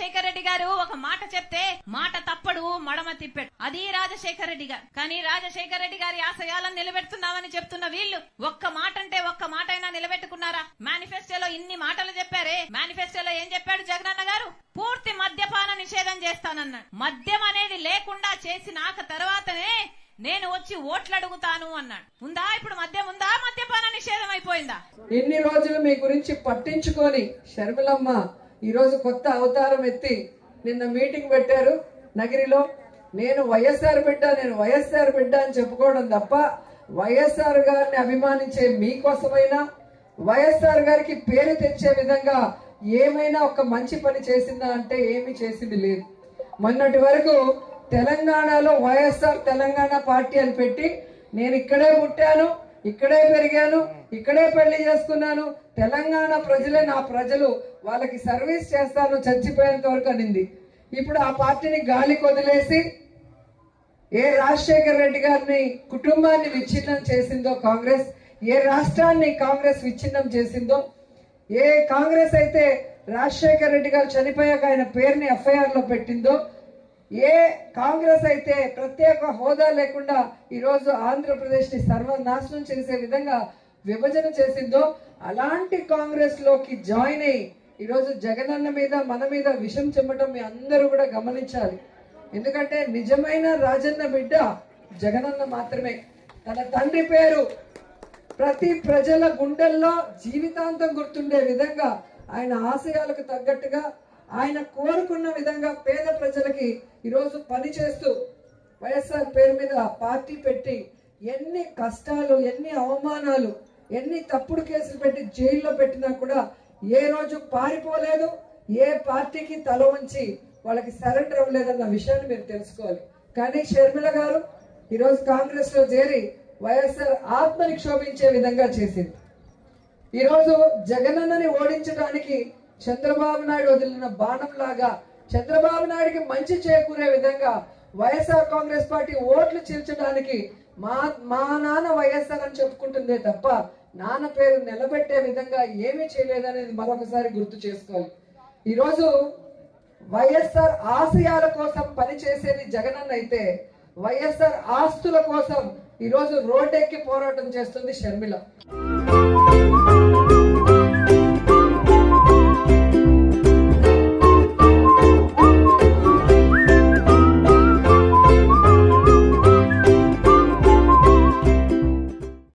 రాజశేఖర రెడ్డి గారు ఒక మాట చెప్తే మాట తప్పడు మడమ తిప్పాడు. అది రాజశేఖర రెడ్డి గారు. కానీ రాజశేఖర రెడ్డి గారి ఆశయాలను నిలబెడుతున్నామని చెప్తున్న వీళ్ళు ఒక్క మాట అంటే ఒక్క మాట అయినా నిలబెట్టుకున్నారా? మేనిఫెస్టోలో ఇన్ని మాటలు చెప్పారే. మేనిఫెస్టోలో ఏం చెప్పాడు జగనన్న గారు? పూర్తి మద్యపాన నిషేధం చేస్తానన్నాడు. మద్యం అనేది లేకుండా చేసినాక తర్వాతనే నేను వచ్చి ఓట్లు అడుగుతాను అన్నాడు. ఉందా ఇప్పుడు మద్యం? ఉందా? మద్యపాన నిషేధం అయిపోయిందా? ఇన్ని రోజులు మీ గురించి పట్టించుకొని షర్మిలమ్మ ఈరోజు కొత్త అవతారం ఎత్తి నిన్న మీటింగ్ పెట్టారు. నగిరిలో నేను వైఎస్ఆర్ బిడ్డ నేను వైఎస్ఆర్ బిడ్డ అని చెప్పుకోవడం తప్ప వైఎస్ఆర్ గారిని అభిమానించే మీకోసమైనా వైఎస్ఆర్ గారికి పేరు తెచ్చే విధంగా ఏమైనా ఒక మంచి పని చేసిందా అంటే ఏమి చేసింది లేదు. మొన్నటి వరకు తెలంగాణలో వైఎస్ఆర్ తెలంగాణ పార్టీ అని పెట్టి నేను ఇక్కడే పుట్టాను. ఇక్కడే పెరిగాను ఇక్కడే పెళ్ళి చేసుకున్నాను. తెలంగాణ ప్రజలే నా ప్రజలు. వాళ్ళకి సర్వీస్ చేస్తాను చచ్చిపోయేంత వరకు అనింది. ఇప్పుడు ఆ పార్టీని గాలి కొదిలేసి ఏ రాజశేఖర్ రెడ్డి గారిని కుటుంబాన్ని విచ్ఛిన్నం చేసిందో కాంగ్రెస్ ఏ రాష్ట్రాన్ని కాంగ్రెస్ విచ్ఛిన్నం చేసిందో ఏ కాంగ్రెస్ అయితే రాజశేఖర్ రెడ్డి గారు చనిపోయాక ఆయన పేరుని ఎఫ్ఐఆర్లో పెట్టిందో ఏ కాంగ్రెస్ అయితే ప్రత్యేక హోదా లేకుండా ఈరోజు ఆంధ్రప్రదేశ్ని సర్వనాశనం చేసే విధంగా విభజన చేసిందో అలాంటి కాంగ్రెస్లోకి జాయిన్ అయ్యి ఈరోజు జగనన్న మీద మన మీద విషం చెమ్మటం మీ అందరూ కూడా గమనించాలి. ఎందుకంటే నిజమైన రాజన్న బిడ్డ జగనన్న మాత్రమే. తన తండ్రి పేరు ప్రతి ప్రజల గుండెల్లో జీవితాంతం గుర్తుండే విధంగా ఆయన ఆశయాలకు తగ్గట్టుగా ఆయన కోరుకున్న విధంగా పేద ప్రజలకి ఈరోజు పని చేస్తూ వైఎస్ఆర్ పేరు మీద పార్టీ పెట్టి ఎన్ని కష్టాలు ఎన్ని అవమానాలు ఎన్ని తప్పుడు కేసులు పెట్టి జైల్లో పెట్టినా కూడా ఏ రోజు పారిపోలేదు ఏ పార్టీకి తల వంచి వాళ్ళకి సరెండర్ అవ్వలేదన్న విషయాన్ని మీరు తెలుసుకోవాలి. కానీ షర్మిల గారు ఈరోజు కాంగ్రెస్లో చేరి వైఎస్ఆర్ ఆత్మని క్షోభించే విధంగా చేసింది. ఈరోజు జగనన్నని ఓడించడానికి చంద్రబాబు నాయుడు వదిలిన బాణం లాగా చంద్రబాబు నాయుడికి మంచి చేకూరే విధంగా వైఎస్ఆర్ కాంగ్రెస్ పార్టీ ఓట్లు చీల్చడానికి మా మా నాన్న వైఎస్ఆర్ అని చెప్పుకుంటుందే తప్ప నాన్న పేరు నిలబెట్టే విధంగా ఏమీ చేయలేదనేది మరొకసారి గుర్తు చేసుకోవాలి. ఈరోజు వైఎస్ఆర్ ఆశయాల కోసం పనిచేసేది జగనన్న అయితే వైఎస్ఆర్ ఆస్తుల కోసం ఈరోజు రోడ్డెక్కి పోరాటం చేస్తుంది షర్మిల.